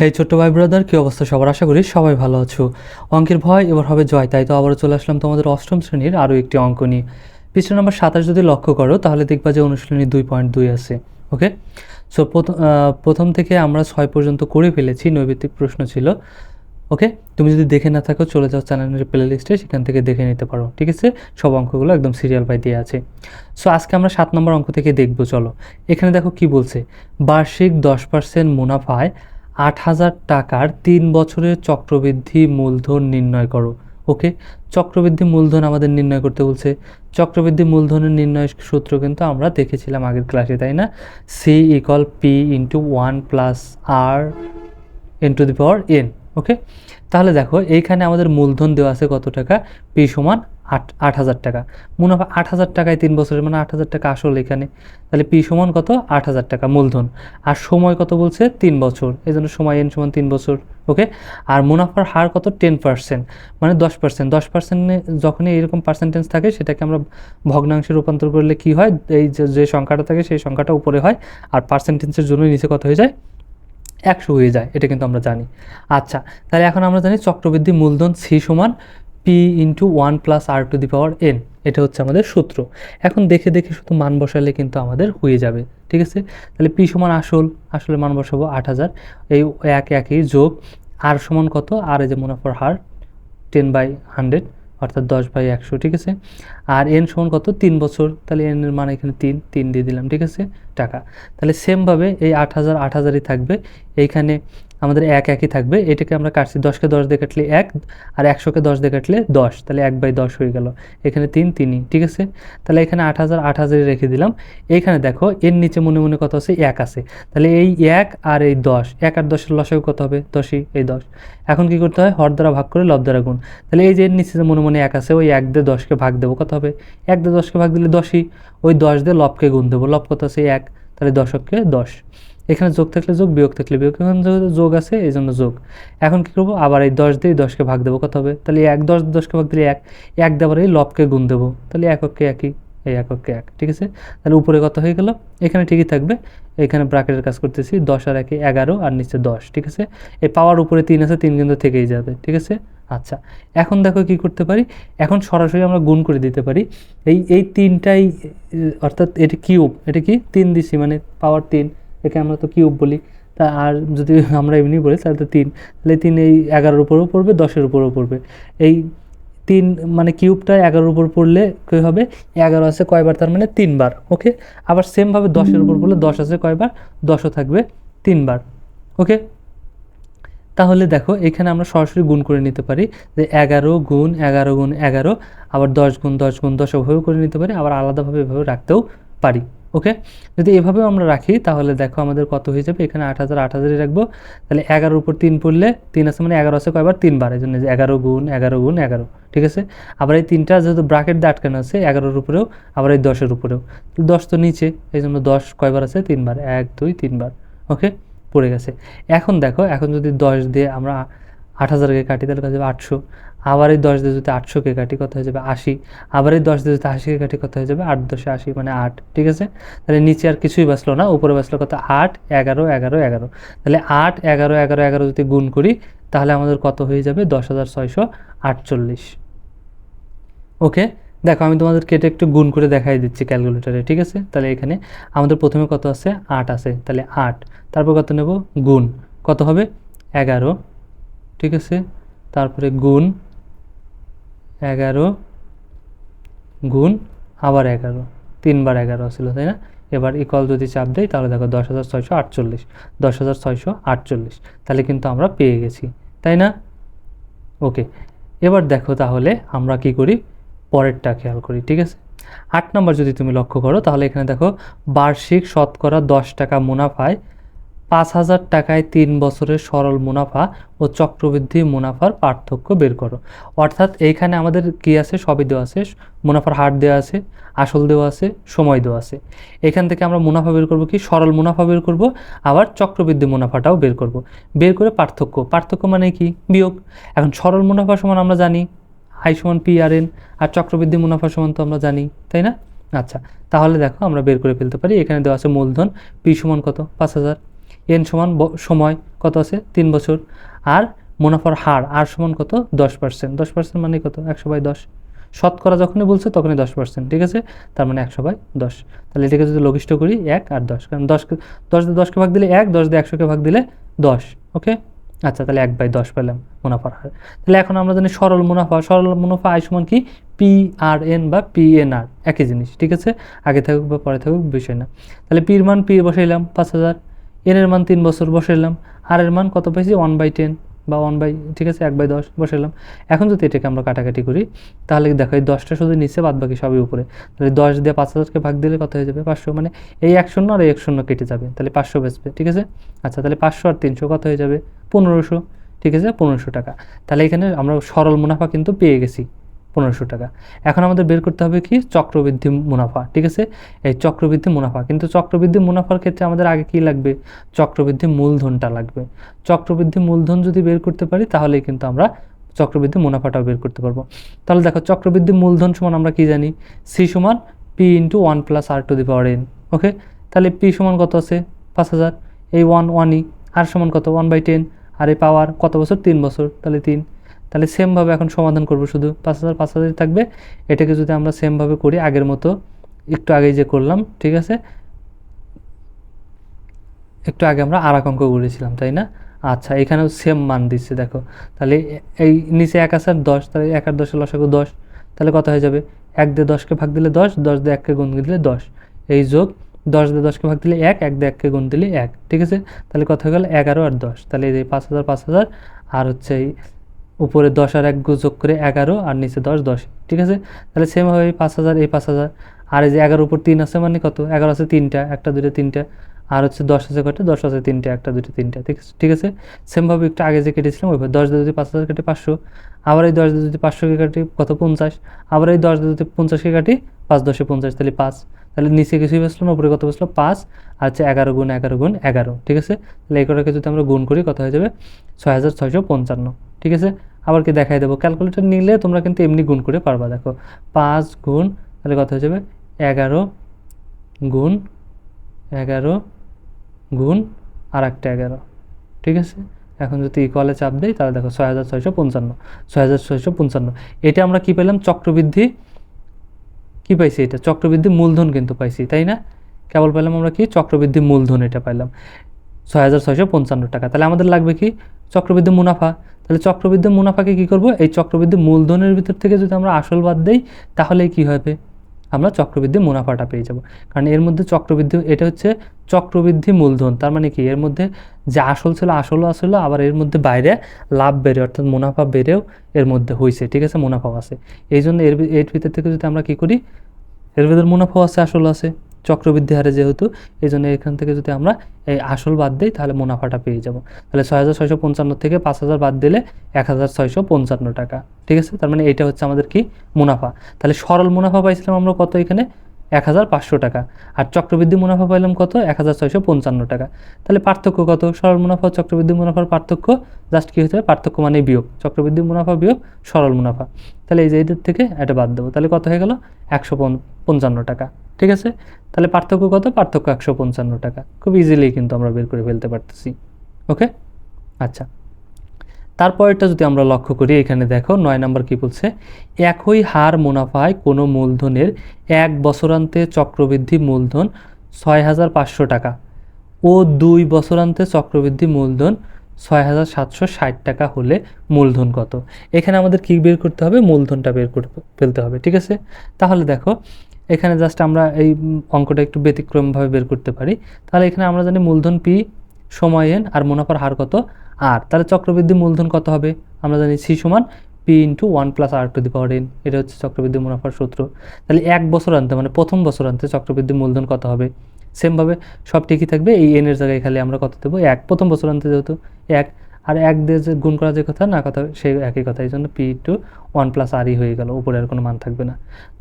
হে ছোট্ট ভাই ব্রাদার, কী অবস্থা সবার? আশা করি সবাই ভালো আছো। অঙ্কের ভয় এবার হবে জয়, তাই তো আবারও চলে আসলাম তোমাদের অষ্টম শ্রেণির আরও একটি অঙ্ক নিয়ে। পৃষ্ঠ নাম্বার সাতাশ যদি লক্ষ্য করো, তাহলে দেখবা যে অনুশীলনী দুই পয়েন্ট দুই আছে, ওকে? সো প্রথম থেকে আমরা ছয় পর্যন্ত করে ফেলেছি নৈবেদিক প্রশ্ন ছিল, ওকে? তুমি যদি দেখে না থাকো, চলে যাও চ্যানেলের প্লে লিস্টে সেখান থেকে দেখে নিতে পারো, ঠিক আছে? সব অঙ্কগুলো একদম সিরিয়াল বাই দিয়ে আছে। সো আজকে আমরা সাত নম্বর অঙ্ক থেকে দেখব, চলো। এখানে দেখো কি বলছে, বার্ষিক দশ পার্সেন্ট মুনাফায় আট হাজার টাকার তিন বছরের চক্রবৃদ্ধি মূলধন নির্ণয় করো। ওকে? চক্রবৃদ্ধি মূলধন আমাদের নির্ণয় করতে বলছে। চক্রবৃদ্ধি মূলধনের নির্ণয় সূত্র কিন্তু আমরা দেখেছিলাম আগের ক্লাসে, তাই না? C equal P into one plus R N to the power N okay? তাহলে দেখো, এইখানে আমাদের মূলধন দেওয়া আছে কত টাকা? পি সমান আট আট হাজার টাকা। মুনাফা আট হাজার টাকায় তিন বছরের মানে আট হাজার টাকা আসল এখানে। তাহলে পি সমান কত? আট হাজার টাকা মূলধন। আর সময় কত বলছে? তিন বছর। এই জন্য সময় এন সমান তিন বছর ওকে আর মুনাফার হার কত? টেন পার্সেন্ট মানে দশ পার্সেন্ট দশ পার্সেন্টে যখনই এরকম পার্সেন্টেজ থাকে, সেটাকে আমরা ভগ্নাংশে রূপান্তর করলে কি হয়? এই যে সংখ্যাটা থাকে, সেই সংখ্যাটা উপরে হয়। আর পার্সেন্টেজের জন্য নিচে কত হয়ে যায়? একশো হয়ে যায়, এটা কিন্তু আমরা জানি। আচ্ছা তাহলে এখন আমরা জানি চক্রবৃদ্ধি মূলধন সি সমান P into one plus R to the power N এটা হচ্ছে আমাদের সূত্র। এখন দেখে দেখে শুধু মান বসালে কিন্তু আমাদের হয়ে যাবে, ঠিক আছে? তাহলে পি সমান আসল, আসলে মান বসাবো আট হাজার, এই এক একই যোগ আর সমান কত? আর এই যে মুনাফার হার টেন বাই হান্ড্রেড অর্থাৎ দশ বাই একশো, ঠিক আছে? আর এন সমান কত? তিন বছর। তাহলে এন এর মান এখানে তিন তিন দিয়ে দিলাম, ঠিক আছে? টাকা। তাহলে সেমভাবে এই আট হাজার, আট হাজারই থাকবে। এইখানে আমাদের এক একই থাকবে। এটাকে আমরা কাটছি দশকে দশ দিয়ে কাটলে এক আর একশোকে দশ দিয়ে কাটলে দশ। তাহলে এক বাই দশ হয়ে গেল। এখানে তিন তিনই, ঠিক আছে? তাহলে এখানে আট হাজার, আট হাজারই রেখে দিলাম। এইখানে দেখো, এর নিচে মনে মনে কত আছে? এক আছে। তাহলে এই এক আর এই দশ, এক আর দশের লসাগু কত হবে? দশই, এই দশ। এখন কি করতে হয়? হর দ্বারা ভাগ করে লব দ্বারা গুণ। তাহলে এই যে এর নিচে মনে মনে এক আছে, ওই এক দিয়ে দশকে ভাগ দেবো, কত হবে? এক দিয়ে দশকে ভাগ দিলে দশই। ওই দশ দিয়ে লবকে গুণ দেবো। লব কত আছে? এক। তাহলে দশককে দশ। এখানে যোগ থাকলে যোগ, বিয়োগ থাকলে বিয়োগ। এখন যোগ আছে এই জন্য যোগ। এখন কী করব? আবার এই দশ দিয়ে দশকে ভাগ দেবো, কত হবে? তাহলে এক, দশ দশকে ভাগ দিলে এক এক দেওয়ার এই লবকে গুণ দেবো। তাহলে এককে একই, এই এককে এক, ঠিক আছে? তাহলে উপরে কত হয়ে গেল? এখানে ঠিকই থাকবে। এখানে ব্রাকেটের কাজ করতেছি, দশ আর একে এগারো আর নিচে দশ, ঠিক আছে? এই পাওয়ার উপরে তিন আছে, তিন কিন্তু থেকেই যাবে, ঠিক আছে? আচ্ছা এখন দেখো কি করতে পারি? এখন সরাসরি আমরা গুণ করে দিতে পারি। এই এই তিনটাই, অর্থাৎ এটি কিউব, এটা কি? তিন দিছি মানে পাওয়ার তিন। একে আমরা তো কিউব বলি। তা আর যদি আমরা এমনি বলি, তাহলে তো তিন। তাহলে তিন এই এগারোর উপরেও পড়বে, দশের উপরেও পড়বে। এই তিন মানে কিউবটা এগারোর উপর পড়লে কী হবে? এগারো আছে কয়বার? তার মানে তিনবার, ওকে? আবার সেমভাবে দশের উপর পড়লে দশ আছে কয়বার? দশও থাকবে তিনবার, ওকে? তাহলে দেখো, এখানে আমরা সরাসরি গুণ করে নিতে পারি যে এগারো গুণ এগারো গুণ এগারো, আবার দশ গুণ দশ গুণ দশ ওভাবেও করে নিতে পারি, আবার আলাদাভাবে এভাবে রাখতেও পারি। ওকে? যদি এভাবেও আমরা রাখি, তাহলে দেখো আমাদের কত হয়ে যাবে? এখানে আট হাজার আট হাজারই রাখব। তাহলে এগারোর উপর তিন পড়লে তিন আছে মানে এগারো আছে কয়বার? তিনবার। এই জন্য যে এগারো গুণ এগারো গুণ এগারো। ঠিক আছে? আবার এই তিনটা যেহেতু ব্রাকেট দিয়ে আটকানো আছে, এগারোর উপরেও, আবার এই দশের উপরেও। দশ তো নিচে, এই জন্য দশ কয়বার আছে? তিনবার। এক, দুই, তিনবার। ওকে? পড়ে গেছে। এখন দেখো, এখন যদি দশ দিয়ে আমরা আট হাজারকে কাটি, তাহলে কত যাবে? আটশো। আবার এই দশ দিয়ে যদি আটশোকে কাটি, কত হয়ে যাবে? আশি। আবার এই দশ দিয়ে যদি আশিকে কাটি, কত হয়ে যাবে? আট দশে আশি মানে আট। ঠিক আছে? তাহলে নিচে আর কিছুই বাঁচলো না, উপরে বাঁচলো কত? আট, এগারো এগারো এগারো। তাহলে আট, এগারো এগারো এগারো যদি গুণ করি, তাহলে আমাদের কত হয়ে যাবে? দশ হাজার ছয়শো আটচল্লিশ। ওকে? দেখো, আমি তোমাদের কেটে একটু গুণ করে দেখাই দিচ্ছি ক্যালকুলেটারে, ঠিক আছে? তাহলে এখানে আমাদের প্রথমে কত আছে? আট আছে। তাহলে আট। তারপর কত নেব? গুণ। কত হবে? এগারো। ঠিক আছে? তারপরে গুণ এগারো, গুণ আবার এগারো, তিনবার এগারো ছিল, তাই না? এবার ইকল যদি চাপ দেয় তাহলে দেখো দশ হাজার ছয়শো আটচল্লিশ, দশ হাজার ছয়শো আটচল্লিশ, তাহলে কিন্তু আমরা পেয়ে গেছি, তাই না? ওকে এবার দেখো তাহলে আমরা কি করি? পরেরটা খেয়াল করি, ঠিক আছে? আট নম্বর যদি তুমি লক্ষ্য করো, তাহলে এখানে দেখো বার্ষিক শতকরা দশ টাকা মুনাফায় পাঁচ হাজার টাকায় তিন বছরের সরল মুনাফা ও চক্রবৃদ্ধি মুনাফার পার্থক্য বের করো। অর্থাৎ এইখানে আমাদের কি আছে? সবই দেওয়া আছে। মুনাফার হার দেওয়া আছে, আসল দেওয়া আছে, সময় দেওয়া আছে। এখান থেকে আমরা মুনাফা বের করব কি? সরল মুনাফা বের করব, আবার চক্রবৃদ্ধি মুনাফাটাও বের করব। বের করে পার্থক্য। পার্থক্য মানে কি? বিয়োগ। এখন সরল মুনাফা সমান আমরা জানি আই সমান পি আর এন, আর চক্রবৃদ্ধি মুনাফা সমান তো আমরা জানি, তাই না? আচ্ছা তাহলে দেখো আমরা বের করে ফেলতে পারি। এখানে দেওয়া আছে মূলধন, পি সমান কত? পাঁচ হাজার। এন সমান সময় কত আছে? তিন বছর। আর মুনাফার হার, আর সমান কত? দশ পার্সেন্ট দশ পার্সেন্ট মানে কত? একশো বাই দশ। শতকরা যখনই বলছে, তখনই দশ পার্সেন্ট ঠিক আছে? তার মানে একশো বাই দশ। তাহলে এটাকে যদি লঘিষ্ঠ করি, এক আর দশ। কারণ দশকে দশ দিয়ে দশকে ভাগ দিলে এক, দশ দিয়ে একশোকে ভাগ দিলে দশ, ওকে? আচ্ছা তাহলে এক বাই দশ পেলাম মুনাফার হার। তাহলে এখন আমরা জানি সরল মুনাফা। সরল মুনাফা আয় সমান কি? পি আর এন বা পি এন আর একই জিনিস, ঠিক আছে? আগে থাকুক বা পরে থাকুক, বিষয় না। তাহলে পির মান পি বসাইলাম, পাঁচ হাজার। এন এর মান তিন বছর বসাইলাম, আর এর মান কত পাইছি? ওয়ান বাই টেন বা ওয়ান বাই ঠিক আছে, এক বাই দশ বসাইলাম। এখন যদি এটাকে আমরা কাটাকাটি করি, তাহলে দেখো এই দশটা শুধু নিচে, বাদ বাকি সবই উপরে। তাহলে দশ দিয়ে পাঁচ হাজারকে ভাগ দিলে কত হয়ে যাবে? পাঁচশো মানে এই এক শূন্য আর এই এক শূন্য কেটে যাবে। তাহলে পাঁচশো বেচবে, ঠিক আছে? আচ্ছা তাহলে পাঁচশো আর তিনশো কত হয়ে যাবে? পনেরোশো, ঠিক আছে? পনেরোশো টাকা। তাহলে এখানে আমরা সরল মুনাফা কিন্তু পেয়ে গেছি। পনেরোশো টাকা। এখন আমাদের বের করতে হবে কি? চক্রবৃদ্ধি মুনাফা, ঠিক আছে? এই চক্রবৃদ্ধি মুনাফা, কিন্তু চক্রবৃদ্ধি মুনাফার ক্ষেত্রে আমাদের আগে কি লাগবে? চক্রবৃদ্ধি মূলধনটা লাগবে। চক্রবৃদ্ধি মূলধন যদি বের করতে পারি, তাহলেই কিন্তু আমরা চক্রবৃদ্ধি মুনাফাটাও বের করতে পারব। তাহলে দেখো, চক্রবৃদ্ধি মূলধন সমান আমরা কি জানি? সি সমান P into one plus R to the power N okay তাহলে পি সমান কত আছে? পাঁচ হাজার। এই ওয়ান ওয়ানই আর সমান কত? ওয়ান বাই টেন আর এই পাওয়ার কত বছর? তিন বছর। তাহলে তিন। তাহলে সেমভাবে এখন সমাধান করব শুধু পাঁচ হাজার, পাঁচ হাজারই থাকবে। এটাকে যদি আমরা সেমভাবে করি, আগের মতো একটু আগে যে করলাম, ঠিক আছে? একটু আগে আমরা আর অঙ্ক করেছিলাম, তাই না? আচ্ছা এখানেও সেম মান দিচ্ছে, দেখো। তাহলে এই নিচে এক আছে আর দশ, তাহলে এক আর দশের লসাগু দশ। তাহলে কত হয়ে যাবে? এক দিয়ে দশকে ভাগ দিলে দশ দশ দিয়ে এককে গুণ দিলে দশ। এই যোগ, দশ দিয়ে দশকে ভাগ দিলে এক এক দিয়ে এককে গুণ দিলে এক, ঠিক আছে? তাহলে কত হয়ে গেল এগারো আর দশ। তাহলে এই পাঁচ হাজার পাঁচ হাজার, আর হচ্ছে এই উপরে দশ আর এক যোগ করে এগারো আর নিচে দশ দশ। ঠিক আছে? তাহলে সেম হবে এই পাঁচ হাজার, এই পাঁচ হাজার। আর এই যে এগারো উপর তিন আছে মানে কত? এগারো আছে তিনটা, একটা দুটো তিনটা। আর হচ্ছে দশ আছে কয়টা? দশ আছে তিনটা, একটা দুটো তিনটা। ঠিক আছে? ঠিক আছে? সেমভাবে একটু আগে যে কেটেছিলাম, ওইভাবে। দশ যদি পাঁচ হাজার কেটে পাঁচশো, আবার এই দশ যদি পাঁচশোকে কাটি কত? পঞ্চাশ। আবার এই দশ যদি পঞ্চাশকে কাটি পাঁচ, দশে পঞ্চাশ, তাহলে পাঁচ। তাহলে নিচে কিছুই বসল না, উপরে কত বসল? পাঁচ। আর হচ্ছে এগারো গুণ এগারো গুণ, এগারো। ঠিক আছে? তাহলে এই কটাকে যদি আমরা গুণ করি, কত হয়ে যাবে? ছয় হাজার ছয়শো পঞ্চান্ন। ঠিক আছে? আবার কি দেখাই দেবো? ক্যালকুলেটর নিলে তোমরা কিন্তু এমনি গুণ করে পারবা, দেখো। পাঁচ গুণ, তাহলে কত হয়ে যাবে? এগারো গুণ এগারো গুণ আর একটা এগারো। ঠিক আছে? এখন যদি ইকুয়ালে চাপ দেই, তাহলে দেখো ছয় হাজার ছয়শো পঞ্চান্ন, ছয় হাজার ছয়শো পঞ্চান্ন। এটা আমরা কি পেলাম? চক্রবৃদ্ধি কি পাইছি এটা? চক্রবৃদ্ধি মূলধন কিন্তু পাইছি, তাই না? কেবল পেলাম আমরা কি? চক্রবৃদ্ধি মূলধন এটা পাইলাম। ছয় হাজার ছয়শো পঞ্চান্ন টাকা। তাহলে আমাদের লাগবে কি? চক্রবৃদ্ধি মুনাফা। তাহলে চক্রবৃদ্ধি মুনাফাকে কি করব? এই চক্রবৃদ্ধি মূলধনের ভিতর থেকে যদি আমরা আসল বাদ দেই, তাহলে কি হবে? আমরা চক্রবৃদ্ধি মুনাফাটা পেয়ে যাব। কারণ এর মধ্যে চক্রবৃদ্ধি, এটা হচ্ছে চক্রবৃদ্ধি মূলধন। তার মানে কি? এর মধ্যে যে আসল ছিল, আসলও আসলো, আবার এর মধ্যে বাইরে লাভ বেড়ে, অর্থাৎ মুনাফা বেড়েও এর মধ্যে হয়েছে ঠিক আছে? মুনাফাও আছে। এই জন্য এর এর ভিতর থেকে যদি আমরা কি করি? এর ভিতর মুনাফাও আছে আসল আছে। চক্রবৃদ্ধি হারে যেহেতু এই জন্য এখান থেকে যদি আমরা এই আসল বাদ দিই, তাহলে মুনাফাটা পেয়ে যাব। তাহলে ছয় হাজার ছয়শো পঞ্চান্ন থেকে পাঁচ হাজার বাদ দিলে এক হাজার ছয়শো পঞ্চান্ন টাকা, ঠিক আছে? তার মানে এটা হচ্ছে আমাদের কি মুনাফা। তাহলে সরল মুনাফা পাইছিলাম আমরা কত এখানে? এক হাজার পাঁচশো টাকা। আর চক্রবৃদ্ধি মুনাফা পাইলাম কত? এক হাজার ছয়শো পঞ্চান্ন টাকা। তাহলে পার্থক্য কত? সরল মুনাফা চক্রবৃদ্ধি মুনাফার পার্থক্য জাস্ট কী হতে হবে পার্থক্য মানে বিয়োগ। চক্রবৃদ্ধি মুনাফা বিয়োগ, সরল মুনাফা। তাহলে এই যে এদের থেকে এটা বাদ দেবো। তাহলে কত হয়ে গেল? একশো পঞ্চান্ন টাকা। ঠিক আছে? তাহলে পার্থক্য কত? পার্থক্য একশো পঞ্চান্ন টাকা। খুব ইজিলি কিন্তু আমরা বের করে ফেলতে পারতেছি। ওকে আচ্ছা। তারপরেরটা যদি আমরা লক্ষ্য করি, এখানে দেখো নয় নাম্বার কি বলছে? একই হার মুনাফায় কোনো মূলধনের এক বছরান্তে চক্রবৃদ্ধি মূলধন ছয় হাজার পাঁচশো টাকা ও দুই বছরান্তে চক্রবৃদ্ধি মূলধন ছয় হাজার সাতশো ষাট টাকা হলে মূলধন কত? এখানে আমাদের কি বের করতে হবে? মূলধনটা বের করে ফেলতে হবে, ঠিক আছে? তাহলে দেখো, এখানে জাস্ট আমরা এই অঙ্কটা একটু ব্যতিক্রমভাবে বের করতে পারি। তাহলে এখানে আমরা জানি মূলধন পি সময় এন আর মুনাফার হার কত? আর তাহলে চক্রবৃদ্ধি মূলধন কত হবে? আমরা জানি সি সমান P into one plus R to the power N এটা হচ্ছে চক্রবৃদ্ধি মুনাফার সূত্র। তাহলে এক বছর আনতে মানে প্রথম বছর আনতে চক্রবৃদ্ধি মূলধন কত হবে? সেমভাবে সব ঠিকই থাকবে, এই এনের জায়গায় খালি আমরা কত দেবো? এক, প্রথম বছর আনতে যেহেতু এক, আর এক দিয়ে যে গুণ করা যে কথা, না কথা, সেই একই কথা, এই জন্য পি টু ওয়ান প্লাস আরই হয়ে গেল, উপরে আর কোনো মান থাকবে না।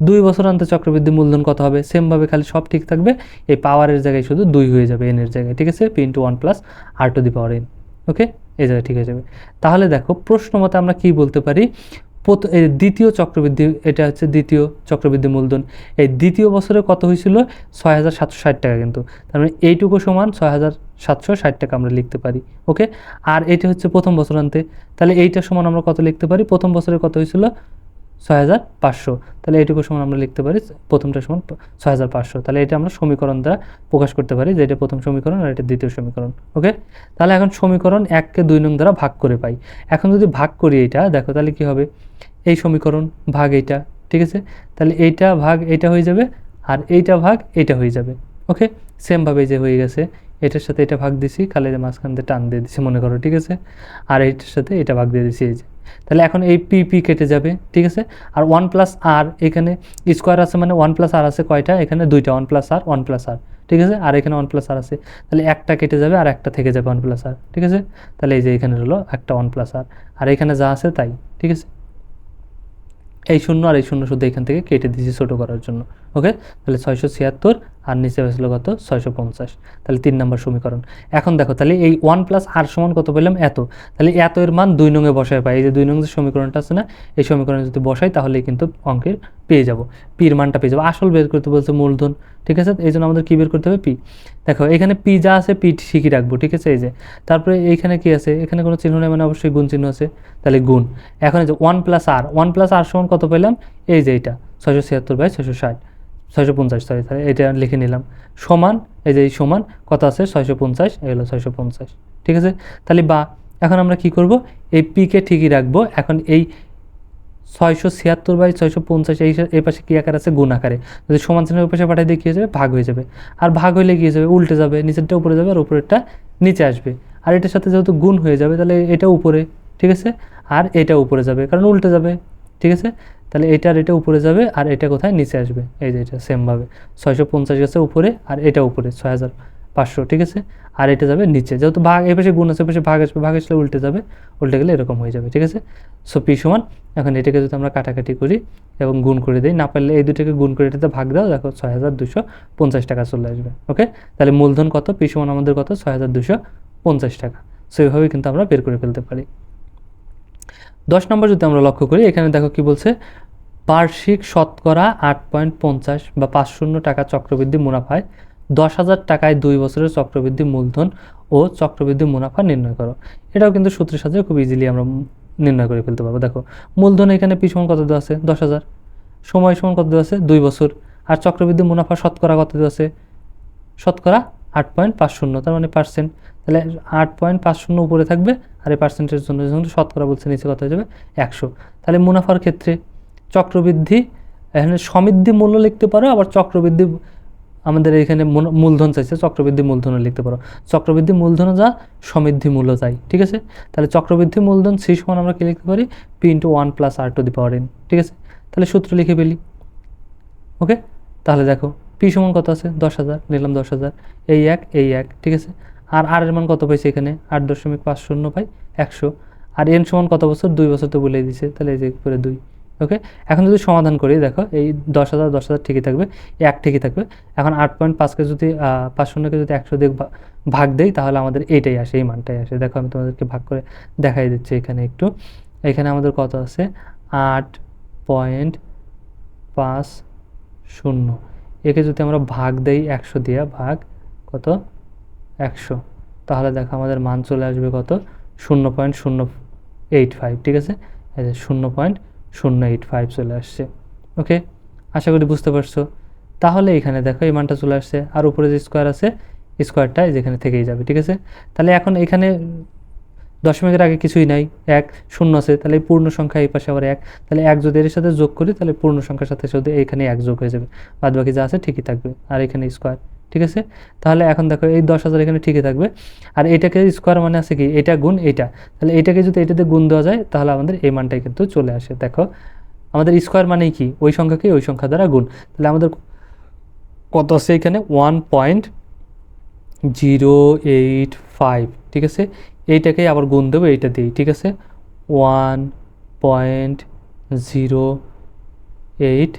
দুই বছর আনতে চক্রবৃদ্ধি মূলধন কত হবে? সেমভাবে খালি সব ঠিক থাকবে, এই পাওয়ারের জায়গায় শুধু দুই হয়ে যাবে এনের জায়গায়, ঠিক আছে? P into one plus R to the power N okay এই জায়গায় ঠিক হয়ে যাবে। তাহলে দেখো, প্রশ্ন মতে আমরা কী বলতে পারি? দ্বিতীয় চক্রবৃদ্ধি, এটা হচ্ছে দ্বিতীয় চক্রবৃদ্ধি মূলধন। এই দ্বিতীয় বছরে কত হয়েছিল? ছয় হাজার সাতশো ষাট টাকা কিন্তু। তার মানে এইটুকু সমান ছয় হাজার সাতশো ষাট টাকা আমরা লিখতে পারি, ওকে? আর এটা হচ্ছে প্রথম বছর আনতে তাহলে এইটা সমান আমরা কত লিখতে পারি? প্রথম বছরে কত হয়েছিল? ছয় হাজার পাঁচশো। তাহলে এইটুকু সমান আমরা লিখতে পারি, প্রথমটা সমান ছয় হাজার পাঁচশো। তাহলে এটা আমরা সমীকরণ দ্বারা প্রকাশ করতে পারি যে এটা প্রথম সমীকরণ আর এটা দ্বিতীয় সমীকরণ ওকে তাহলে এখন সমীকরণ এককে দুই নং দ্বারা ভাগ করে পাই। এখন যদি ভাগ করি এটা, দেখো তাহলে কি হবে? এই সমীকরণ ভাগ এইটা, ঠিক আছে? তাহলে এইটা ভাগ এইটা হয়ে যাবে আর এইটা ভাগ এইটা হয়ে যাবে ওকে সেমভাবে যে হয়ে গেছে। এটার সাথে এটা ভাগ দিছি খালি মাঝখান দিয়ে টান দিয়ে দিছি, মনে করো, ঠিক আছে? আর এইটার সাথে এটা ভাগ দিয়ে দিছি, এই যে। তাহলে এখন এই পি পি কেটে যাবে, ঠিক আছে? আর ওয়ান প্লাস আর এখানে স্কোয়ার আছে মানে ওয়ান প্লাস আর আছে কয়টা? এখানে দুইটা, one plus R, one plus R, ঠিক আছে? আর এখানে ওয়ান প্লাস আর আছে। তাহলে একটা কেটে যাবে আর একটা থেকে যাবে ওয়ান প্লাস আর, ঠিক আছে? তাহলে এই যে এখানে হলো একটা ওয়ান প্লাস আর। আর এখানে যা আছে তাই, ঠিক আছে? এই শূন্য আর এই শূন্য শুধু এখান থেকে কেটে দিয়েছি ছোটো করার জন্য, ওকে? তাহলে ছয়শো ছিয়াত্তর আর নিচে হয়েছিল কত? ছয়শো পঞ্চাশ। তাহলে তিন নম্বর সমীকরণ। এখন দেখো, তাহলে এই ওয়ান প্লাস আর সমান কত পেলাম? এত। তাহলে এত এর মান দুই নঙে বসায় পাই। এই যে দুই নং যে সমীকরণটা আছে না, এই সমীকরণে যদি বসাই তাহলে কিন্তু অঙ্কের পেয়ে যাব। পির মানটা পেয়ে যাব। আসল বের করতে বলছে মূলধন। ঠিক আছে? এই জন্য আমাদের কী বের করতে হবে? পি। দেখো, এখানে পি যা আছে, পি ঠিকই রাখব। ঠিক আছে? এই যে, তারপরে এইখানে কি আছে? এখানে কোনো চিহ্ন নেই মানে অবশ্যই গুণ চিহ্ন আছে। তাহলে গুণ। এখন এই যে one plus R, one plus R সমান কত পেলাম? এই যে এইটা, ছয়শো ছিয়াত্তর বাই ছয়শো ষাট। ছয়শো পঞ্চাশ সরি তাহলে এটা লিখে নিলাম। সমান, এই যে এই সমান, কত আছে? ছয়শো পঞ্চাশ, এই হলো ছয়শো পঞ্চাশ। ঠিক আছে? তাহলে বা, এখন আমরা কি করব? এই পিকে ঠিকই রাখব। এখন এই ছয়শো ছিয়াত্তর বাই ছয়শো পঞ্চাশ, এই এই পাশে কী আকার আছে? গুণ আকারে। যদি সমান চিহ্নের ওই পাশে পাঠিয়ে দিয়ে কী হয়ে যাবে? ভাগ হয়ে যাবে। আর ভাগ হলে কী যাবে? উল্টে যাবে, নিচেরটা উপরে যাবে, আর উপরেরটা নিচে আসবে। আর এটার সাথে যেহেতু গুণ হয়ে যাবে, তাহলে এটা উপরে, ঠিক আছে? আর এটা উপরে যাবে, কারণ উল্টে যাবে। ঠিক আছে? তাহলে এটা আর এটা উপরে যাবে আর এটা কোথায়? নিচে আসবে। এই যে এটা সেমভাবে ছয়শো পঞ্চাশ গেছে উপরে আর এটা উপরে ছয় হাজার পাঁচশো, ঠিক আছে? আর এটা যাবে নিচে। যেহেতু ভাগ, এ পাশে গুণ আছে, এ পাশে ভাগ আসবে, ভাগ আসলে উল্টে যাবে, উল্টে গেলে এরকম হয়ে যাবে, ঠিক আছে? সো পি সমান, এখন এটাকে যদি আমরা কাটাকাটি করি এবং গুণ করে দিই, না পারলে এই দুটোকে গুণ করে এটাতে ভাগ দাও, দেখো ছয় হাজার দুশো পঞ্চাশ টাকা চলে আসবে ওকে তাহলে মূলধন কত? পি সমান আমাদের কত? ছয় হাজার দুশো পঞ্চাশ টাকা। সো এইভাবে কিন্তু আমরা বের করে ফেলতে পারি। দশ নম্বর যদি আমরা লক্ষ্য করি, এখানে দেখো কি বলছে, বার্ষিক শতকরা আট পয়েন্ট পঞ্চাশ বা পাঁচ শূন্য টাকা চক্রবৃদ্ধি মুনাফায় দশ হাজার টাকায় দুই বছরের চক্রবৃদ্ধি মূলধন ও চক্রবৃদ্ধি মুনাফা নির্ণয় করো। এটাও কিন্তু সূত্রের সাথে খুব ইজিলি আমরা নির্ণয় করে ফেলতে পারব। দেখো, মূলধন এখানে পি সমান কত দেওয়া আছে? দশ হাজার। সময় সমান কত দেওয়া আছে? দুই বছর। আর চক্রবৃদ্ধি মুনাফা শতকরা কত দেওয়া আছে? শতকরা আট পয়েন্ট পাঁচ শূন্য, তার মানে পার্সেন্ট তাহলে আট পয়েন্ট পাঁচ শূন্য উপরে থাকবে আর এই পার্সেন্টের জন্য যখন শতকরা বলছে, নিচে কত হয়ে যাবে? একশো। তাহলে মুনাফার ক্ষেত্রে চক্রবৃদ্ধি, এখানে সমৃদ্ধি মূল্য লিখতে পারো, আবার চক্রবৃদ্ধি আমাদের এখানে মূল- মূলধন চাইছে, চক্রবৃদ্ধি মূলধনও লিখতে পারো। চক্রবৃদ্ধি মূলধনও যা, সমৃদ্ধি মূল্য চাই, ঠিক আছে? তাহলে চক্রবৃদ্ধি মূলধন সি সমান আমরা কি লিখতে পারি? P into one plus R to the power N, ঠিক আছে? তাহলে সূত্র লিখে ফেলি, ওকে? তাহলে দেখো পি সমান কত আছে? দশ হাজার। নিলাম দশ হাজার। এই এক এই এক, ঠিক আছে? আর আর এর মান কত পাইছে এখানে? আট দশমিক পাঁচ শূন্য পাই একশো। আর এন সমান কত বছর? দুই বছর তো বলে দিছে। তাহলে এই যে পরে দুই, ওকে? এখন যদি সমাধান করি, দেখো, এই দশ হাজার দশ হাজার ঠিকই থাকবে, এক ঠিকই থাকবে। এখন আট পয়েন্ট পাঁচকে যদি পাঁচ শূন্যকে যদি একশো দিয়ে ভাগ দেই, তাহলে আমাদের এইটাই আসে, এই মানটাই আসে। দেখো, আমি তোমাদেরকে ভাগ করে দেখাই দিচ্ছি এখানে একটু। এখানে আমাদের কত আছে? আট পয়েন্ট পাঁচ শূন্য। একে যদি আমরা ভাগ দেই একশো দিয়ে ভাগ কত? একশো। তাহলে দেখো আমাদের মান চলে আসবে কত? শূন্য পয়েন্ট শূন্য এইট ফাইভ, ঠিক আছে? শূন্য পয়েন্ট শূন্য এইট ফাইভ চলে আসছে। ওকে? আশা করি বুঝতে পারছ। তাহলে এখানে দেখো এই মানটা চলে আসছে। আর উপরে যে স্কোয়ার আছে স্কোয়ারটা যেখানে থেকেই যাবে, ঠিক আছে? তাহলে এখন এখানে দশমিকের আগে কিছুই নাই, এক, শূন্য আছে, তাহলে পূর্ণ সংখ্যা এই পাশে আবার এক, তাহলে এক যদি এর সাথে যোগ করি, তাহলে পূর্ণ সংখ্যার সাথে সাথে এখানে এক যোগ হয়ে যাবে। বাদ বাকি যা আছে ঠিকই থাকবে, আর এখানে স্কোয়ার ঠিক আছে? তাহলে এখন দেখো এই দশ হাজার এখানে ঠিকই থাকবে, আর এটাকে স্কোয়ার মানে আছে কি? এটা গুণ এটা, তাহলে এটাকে যদি এটাতে গুণ দেওয়া যায়, তাহলে আমাদের এই মানটাই কিন্তু চলে আসে। দেখো, আমাদের স্কোয়ার মানেই কি? ওই সংখ্যাকে ওই সংখ্যা দ্বারা গুণ। তাহলে আমাদের কত আছে এখানে? One point zero eight five ঠিক আছে? এইটাকেই আবার গুণ দেবো, এইটা দিয়েই ঠিক আছে? One point zero eight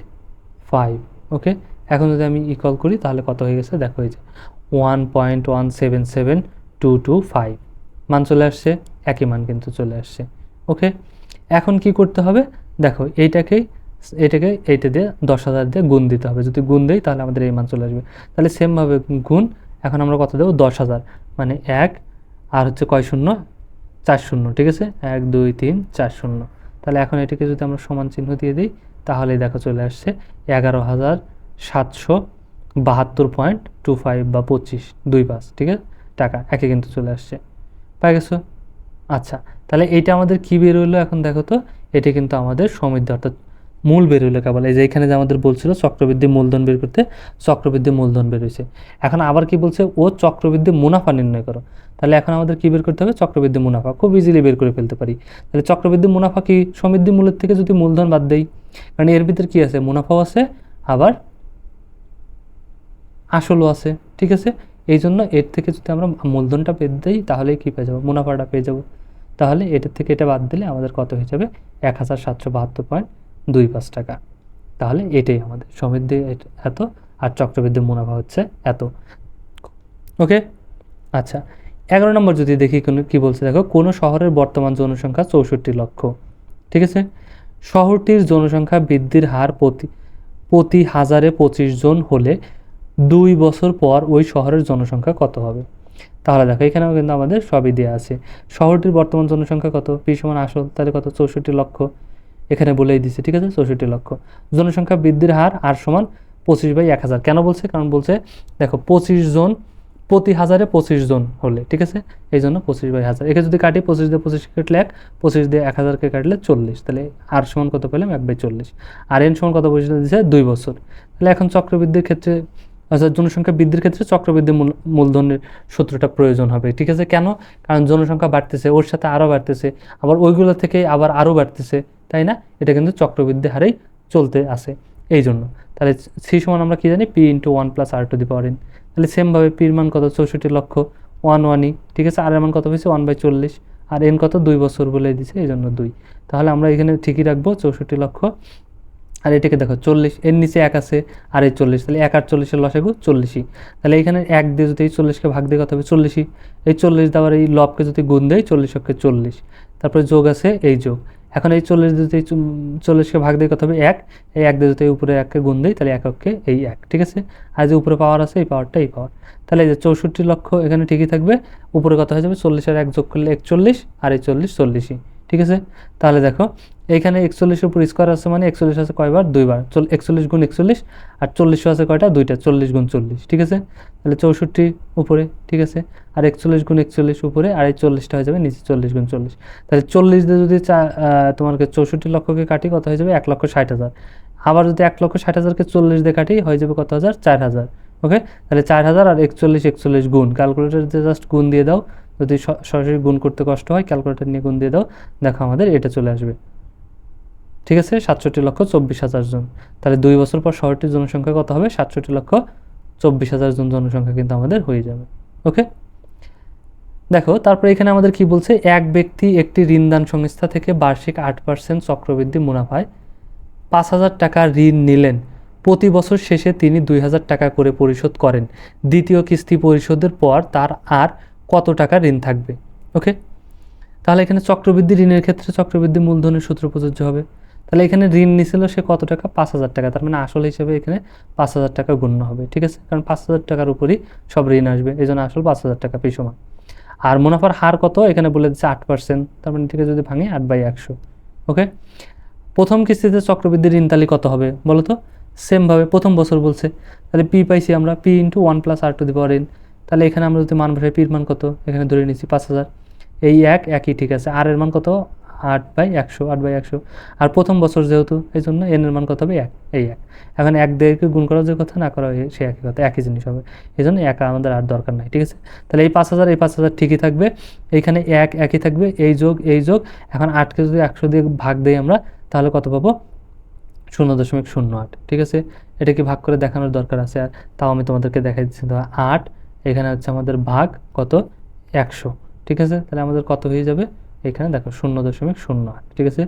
five okay এখন যদি আমি ইকল করি, তাহলে কত হয়ে গেছে? দেখো এই যে one point one seven seven two two five মান চলে আসছে, একই মান কিন্তু চলে আসছে ওকে এখন কি করতে হবে? দেখো এইটাকেই এটাকে এইটা দিয়ে দশ হাজার দিয়ে গুণ দিতে হবে। যদি গুণ দেই, তাহলে আমাদের এই মান চলে আসবে। তাহলে সেমভাবে গুণ, এখন আমরা কত দেবো? দশ হাজার। মানে এক আর হচ্ছে কয় শূন্য? চার শূন্য, ঠিক আছে? এক, দুই, তিন, চার শূন্য। তাহলে এখন এটাকে যদি আমরা সমান চিহ্ন দিয়ে দিই, তাহলেই দেখো চলে আসছে এগারো হাজার সাতশো বাহাত্তর পয়েন্ট টু ফাইভ বা পঁচিশ, দুই পাঁচ, ঠিক আছে? টাকা, একে কিন্তু চলে আসছে। পাই গেছো? আচ্ছা তাহলে এইটা আমাদের কী বের হইল এখন দেখো তো? এটি কিন্তু আমাদের সমৃদ্ধি, অর্থাৎ মূল বের হইল কেবল। এই যে এখানে যে আমাদের বলছিল চক্রবৃদ্ধি মূলধন বের করতে, চক্রবৃদ্ধি মূলধন বের হয়েছে এখন আবার কি বলছে? ও চক্রবৃদ্ধি মুনাফা নির্ণয় করো। তাহলে এখন আমাদের কি বের করতে হবে? চক্রবৃদ্ধি মুনাফা। খুব ইজিলি বের করে ফেলতে পারি। তাহলে চক্রবৃদ্ধি মুনাফা কি সমৃদ্ধি মূলের থেকে যদি মূলধন বাদ দেই? কারণ এর ভিতরে কি আছে? মুনাফাও আছে, আবার আসলও আছে। ঠিক আছে? এই জন্য এর থেকে যদি আমরা মূলধনটা পেয়ে দিই তাহলে কি পেয়ে যাব? মুনাফাটা পেয়ে যাব। তাহলে এটার থেকে এটা বাদ দিলে আমাদের কত হয়ে যাবে? এক হাজার সাতশো বাহাত্তর পয়েন্ট দুই পাঁচ টাকা। তাহলে এটাই আমাদের সমৃদ্ধি এত, আর চক্রবৃদ্ধি মুনাফা হচ্ছে এত। ওকে? আচ্ছা এগারো নম্বর যদি দেখি কোনো, কী বলছে দেখো, কোনো শহরের বর্তমান জনসংখ্যা চৌষট্টি লক্ষ। ঠিক আছে? শহরটির জনসংখ্যা বৃদ্ধির হার প্রতি প্রতি হাজারে পঁচিশ জন হলে দুই বছর পর ওই শহরের জনসংখ্যা কত হবে? তাহলে দেখো, এখানেও কিন্তু আমাদের সবই দেওয়া আছে। শহরটির বর্তমান জনসংখ্যা কত? পি সমান আসল তাহলে কত? চৌষট্টি লক্ষ। এখানে বলেই দিচ্ছে ঠিক আছে? চৌষট্টি লক্ষ। জনসংখ্যা বৃদ্ধির হার আর সমান পঁচিশ বাই এক হাজার। কেন বলছে? কারণ বলছে, দেখো, পঁচিশ জন, প্রতি হাজারে পঁচিশ জন হলে, ঠিক আছে? এই জন্য পঁচিশ বাই হাজার। একে যদি কাটি, পঁচিশ দিয়ে পঁচিশ কাটলে এক, পঁচিশ দিয়ে এক হাজারকে কাটলে চল্লিশ। তাহলে আর সমান কত পেলাম? এক বাই চল্লিশ। আর এন সমান কত বসে দিচ্ছে দুই বছর। তাহলে এখন চক্রবৃদ্ধির ক্ষেত্রে অর্থাৎ জনসংখ্যা বৃদ্ধির ক্ষেত্রে চক্রবৃদ্ধি মূল, মূলধনের সূত্রটা প্রয়োজন হবে, ঠিক আছে? কেন? কারণ জনসংখ্যা বাড়তেছে, ওর সাথে আরও বাড়তেছে, আবার ওইগুলো থেকে আবার আরও বাড়তেছে। তাই না? এটা কিন্তু চক্রবৃদ্ধি হারেই চলতে আসে এই জন্য। তাহলে সি সমান আমরা কি জানি? P into one plus R to the power N তাহলে সেমভাবে পির মান কত? চৌষট্টি লক্ষ ওয়ান ওয়ানই ঠিক আছে? আর এর মান কত হয়েছে? ওয়ান বাই চল্লিশ। আর এন কত? দুই বছর বলে দিছে। এই জন্য দুই। তাহলে আমরা এখানে ঠিকই রাখব চৌষট্টি লক্ষ। আর এটাকে দেখো, চল্লিশ। এর নিচে এক আছে, আর এই চল্লিশ। তাহলে এক আর চল্লিশের লসাগু চল্লিশই। তাহলে এখানে এক দিয়ে যদি এই চল্লিশকে ভাগ দিয়ে কত হবে? চল্লিশই। এই চল্লিশ দেওয়ার এই লবকে যদি গুণ দেয় চল্লিশ অক্ষে চল্লিশ। তারপরে যোগ আছে, এই যোগ। এখন এই চল্লিশ যদি চল্লিশকে ভাগ দিয়ে কত হবে? এক। এই এক দিয়ে উপরে এককে গুণ দিই, তাহলে এক অক্ষে এই এক, ঠিক আছে? আর যে উপরে পাওয়ার আছে, এই পাওয়ারটা এই পাওয়ার তাহলে এই যে চৌষট্টি লক্ষ এখানে ঠিকই থাকবে। উপরে কত হয়ে যাবে? চল্লিশের এক যোগ করলে একচল্লিশ, আর এই চল্লিশ চল্লিশই। ঠিক আছে? তাহলে দেখো, এইখানে একচল্লিশের উপর স্কোয়ার আছে মানে একচল্লিশ আছে কয়বার? দুইবার। চল একচল্লিশ গুণ একচল্লিশ আর চল্লিশও আছে কয়টা? দুইটা। চল্লিশ গুণ চল্লিশ, ঠিক আছে? তাহলে চৌষট্টি উপরে, ঠিক আছে? আর একচল্লিশ গুণ একচল্লিশ উপরে, আর এই চল্লিশটা হয়ে যাবে নিচে চল্লিশ গুণ চল্লিশ। তাহলে চল্লিশ দিয়ে যদি চা তোমাকে চৌষট্টি লক্ষকে কাটি, কত হয়ে যাবে? এক লক্ষ ষাট হাজার। আবার যদি এক লক্ষ ষাট হাজারকে চল্লিশ দিয়ে কাটি, হয়ে যাবে কত হাজার? চার হাজার। ওকে তাহলে চার হাজার আর একচল্লিশ একচল্লিশ গুণ। ক্যালকুলেটার দিয়ে জাস্ট গুণ দিয়ে দাও। যদি সরাসরি গুণ করতে কষ্ট হয় ক্যালকুলেটার নিয়ে গুণ দিয়ে দাও। দেখো আমাদের এটা চলে আসবে। ঠিক আছে? সাতষট্টি লক্ষ চব্বিশ হাজার জন। তাহলে দুই বছর পর শহরটির জনসংখ্যা কত হবে? সাতষট্টি লক্ষ চব্বিশ হাজার জন জনসংখ্যা কিন্তু আমাদের হয়ে যাবে। ওকে দেখো, তারপরে এখানে আমাদের কি বলছে? এক ব্যক্তি একটি ঋণদান সংস্থা থেকে বার্ষিক আট পার্সেন্ট চক্রবৃদ্ধি মুনাফায় পাঁচ হাজার টাকা ঋণ নিলেন। প্রতি বছর শেষে তিনি দুই হাজার টাকা করে পরিশোধ করেন। দ্বিতীয় কিস্তি পরিশোধের পর তার আর কত টাকা ঋণ থাকবে? ওকে? তাহলে এখানে চক্রবৃদ্ধি ঋণের ক্ষেত্রে চক্রবৃদ্ধি মূলধনের সূত্র প্রযোজ্য হবে। তাহলে এখানে ঋণ নিছিল সে কত টাকা? পাঁচ হাজার টাকা। তার মানে আসল হিসেবে এখানে পাঁচ হাজার টাকা গণ্য হবে, ঠিক আছে? কারণ পাঁচ হাজার টাকার উপরই সব ঋণ আসবে। এই জন্য আসল পাঁচ হাজার টাকা পি সমান। আর মুনাফার হার কত? এখানে বলে দিচ্ছে আট পার্সেন্ট। তার মানে থেকে যদি ভাঙি আট বাই একশো, ওকে? প্রথম কিস্তিতে চক্রবৃদ্ধি ঋণ তালি কত হবে বলো তো? সেমভাবে প্রথম বছর বলছে। তাহলে পি পাইছি আমরা P into one plus R to the power N তাহলে এখানে আমরা যদি মান বসাই পির মান কত? এখানে ধরে নিচ্ছি পাঁচ হাজার। এই এক, একই, ঠিক আছে। আর এর মান কত? আট বাই একশো, আট বাই একশো। আর প্রথম বছর যেহেতু, এই জন্য এন এর মান কত হবে? এক, এই এক। এখন এক দেড়কে গুণ করার যে কথা? না করা হয় সে একই কথা, একই জিনিস হবে। এই জন্য এক আমাদের আর দরকার নাই, ঠিক আছে? তাহলে এই পাঁচ হাজার, এই পাঁচ হাজার ঠিকই থাকবে। এইখানে এক, একই থাকবে। এই যোগ এই যোগ। এখন আটকে যদি একশো দিয়ে ভাগ দিই আমরা, তাহলে কত পাবো? শূন্য দশমিক শূন্য আট, ঠিক আছে? এটাকে ভাগ করে দেখানোর দরকার আছে? আর তাও আমি তোমাদেরকে দেখাই দিচ্ছি। তো আট, এখানে হচ্ছে আমাদের ভাগ কত? একশো, ঠিক আছে? তাহলে আমাদের কত হয়ে যাবে? এখানে দেখো শূন্য দশমিক শূন্য আট, ঠিক আছে?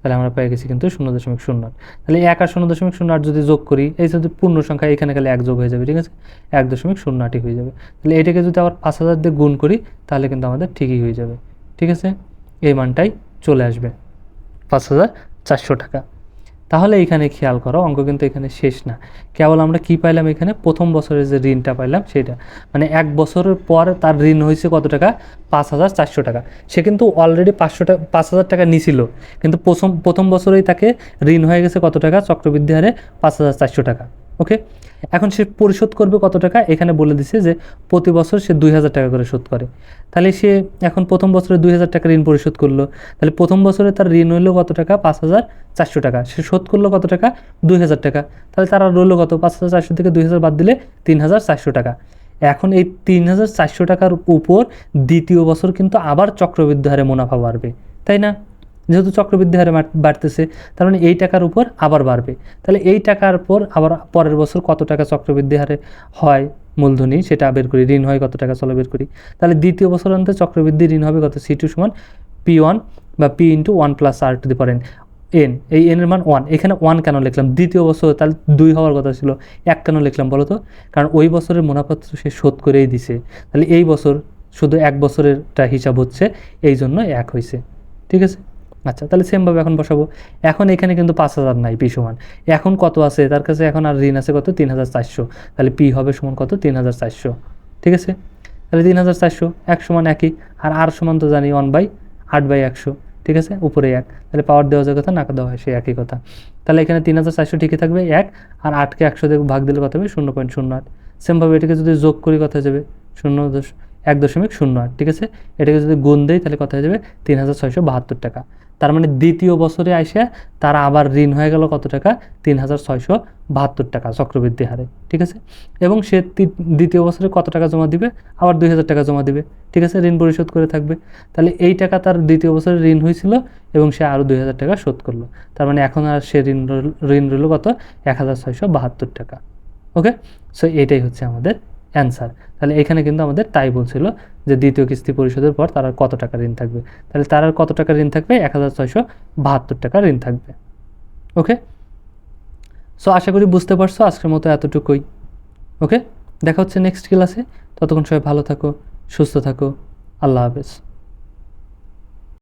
তাহলে আমরা পেয়ে গেছি কিন্তু শূন্য দশমিক শূন্য আট। তাহলে এক আর শূন্য দশমিক শূন্য আট যদি যোগ করি, এই যদি পূর্ণ সংখ্যা, এখানে খালি এক যোগ হয়ে যাবে, ঠিক আছে? এক দশমিক শূন্য আটই হয়ে যাবে। তাহলে এটাকে যদি আবার পাঁচ হাজার দিয়ে গুণ করি, তাহলে কিন্তু আমাদের ঠিকই হয়ে যাবে, ঠিক আছে? এই মানটাই চলে আসবে, পাঁচ হাজার চারশো টাকা। তাহলে এখানে খেয়াল করো, অঙ্ক কিন্তু এখানে শেষ না। কেবল আমরা কি পাইলাম এখানে? প্রথম বছরের যে ঋণটা পাইলাম সেটা। মানে এক বছরের পর তার ঋণ হয়েছে কত টাকা? পাঁচ হাজার চারশো টাকা। সে কিন্তু অলরেডি পাঁচশো টাকা পাঁচ হাজার টাকা নিছিল। কিন্তু প্রথম প্রথম বছরেই তাকে ঋণ হয়ে গেছে কত টাকা? চক্রবৃদ্ধি হারে পাঁচ হাজার চারশো টাকা। ওকে এখন সে পরিশোধ করবে কত টাকা? এখানে বলে দিছে যে প্রতি বছর সে দুই হাজার টাকা করে শোধ করে। তাহলে সে এখন প্রথম বছরে দুই হাজার টাকা ঋণ পরিশোধ করল। তাহলে প্রথম বছরে তার ঋণ হইল কত টাকা? পাঁচ হাজার চারশো টাকা। সে শোধ করল কত টাকা? দুই হাজার টাকা। তাহলে তার রইল কত? পাঁচ হাজার চারশো থেকে দুই হাজার বাদ দিলে তিন হাজার চারশো টাকা। এখন এই তিন হাজার চারশো টাকার উপর দ্বিতীয় বছর কিন্তু আবার চক্রবৃদ্ধি হারে মুনাফা বাড়বে। তাই না? যেহেতু চক্রবৃদ্ধি হারে বাড়তেছে, তার মানে এই টাকার উপর আবার বাড়বে। তাহলে এই টাকার পর আবার পরের বছর কত টাকা চক্রবৃদ্ধি হারে হয় মূলধনী, সেটা বের করি, ঋণ হয় কত টাকা, চলো বের করি। তাহলে দ্বিতীয় বছর অন্তে চক্রবৃদ্ধি ঋণ হবে কত? সি টু সমান পি ওয়ান বা P into one plus R to the power N এই এনের মান ওয়ান এখানে ওয়ান কেন লিখলাম? দ্বিতীয় বছর তাহলে দুই হওয়ার কথা ছিল। এক কেন লিখলাম বলো তো? কারণ ওই বছরের মুনাফা সে শোধ করেই দিছে। তাহলে এই বছর শুধু এক বছরেরটা হিসাব হচ্ছে, এই জন্য এক হয়েছে ঠিক আছে? আচ্ছা তাহলে সেমভাবে এখন বসাবো। এখন এখানে কিন্তু পাঁচ হাজার নাই পি সমান। এখন কত আছে? তার কাছে এখন আর ঋণ আছে কত? তিন হাজার চারশো। তাহলে পি হবে সমান কত? তিন হাজার চারশো। ঠিক আছে? তাহলে তিন হাজার চারশো, এক সমান একই। আর আর সমান তো জানি ওয়ান বাই আট বাই একশো। ঠিক আছে? উপরে এক। তাহলে পাওয়ার দেওয়া যায় কথা না দেওয়া হয় সেই একই কথা। তাহলে এখানে তিন হাজার চারশো ঠিকই থাকবে, এক। আর আটকে একশো দিয়ে ভাগ দিলে কত হবে? শূন্য পয়েন্ট শূন্য আট। সেমভাবে এটাকে যদি যোগ করি কথা যাবে? শূন্য দশ এক দশমিক শূন্য আট। ঠিক আছে? এটাকে যদি গুণ দেই তাহলে কত হয়ে যাবে? তিন হাজার ছয়শো বাহাত্তর টাকা। তার মানে দ্বিতীয় বছরে আসে তারা আবার ঋণ হয়ে গেল কত টাকা? তিন হাজার ছয়শো বাহাত্তর টাকা চক্রবৃদ্ধি হারে, ঠিক আছে? এবং সে দ্বিতীয় বছরে কত টাকা জমা দিবে? আবার দুই হাজার টাকা জমা দিবে, ঠিক আছে? ঋণ পরিশোধ করে থাকবে। তাহলে এই টাকা তার দ্বিতীয় বছরে ঋণ হয়েছিল এবং সে আরও দুই হাজার টাকা শোধ করল। তার মানে এখন আর সে ঋণ ঋণ রইল কত? এক হাজার ছয়শো বাহাত্তর টাকা, ওকে? সো এটাই হচ্ছে আমাদের অ্যান্সার। তাহলে এখানে কিন্তু আমাদের তাই বলছিল যে দ্বিতীয় কিস্তি পরিশোধের পর তার আর কত টাকা ঋণ থাকবে? তাহলে তার আর কত টাকা ঋণ থাকবে? এক হাজার ছয়শো বাহাত্তর টাকা ঋণ থাকবে। ওকে? সো আশা করি বুঝতে পারছ আজকের মতো এতটুকুই। ওকে? দেখা হচ্ছে নেক্সট ক্লাসে ততক্ষণ সবাই ভালো থাকো, সুস্থ থাকো। আল্লাহ হাফেজ।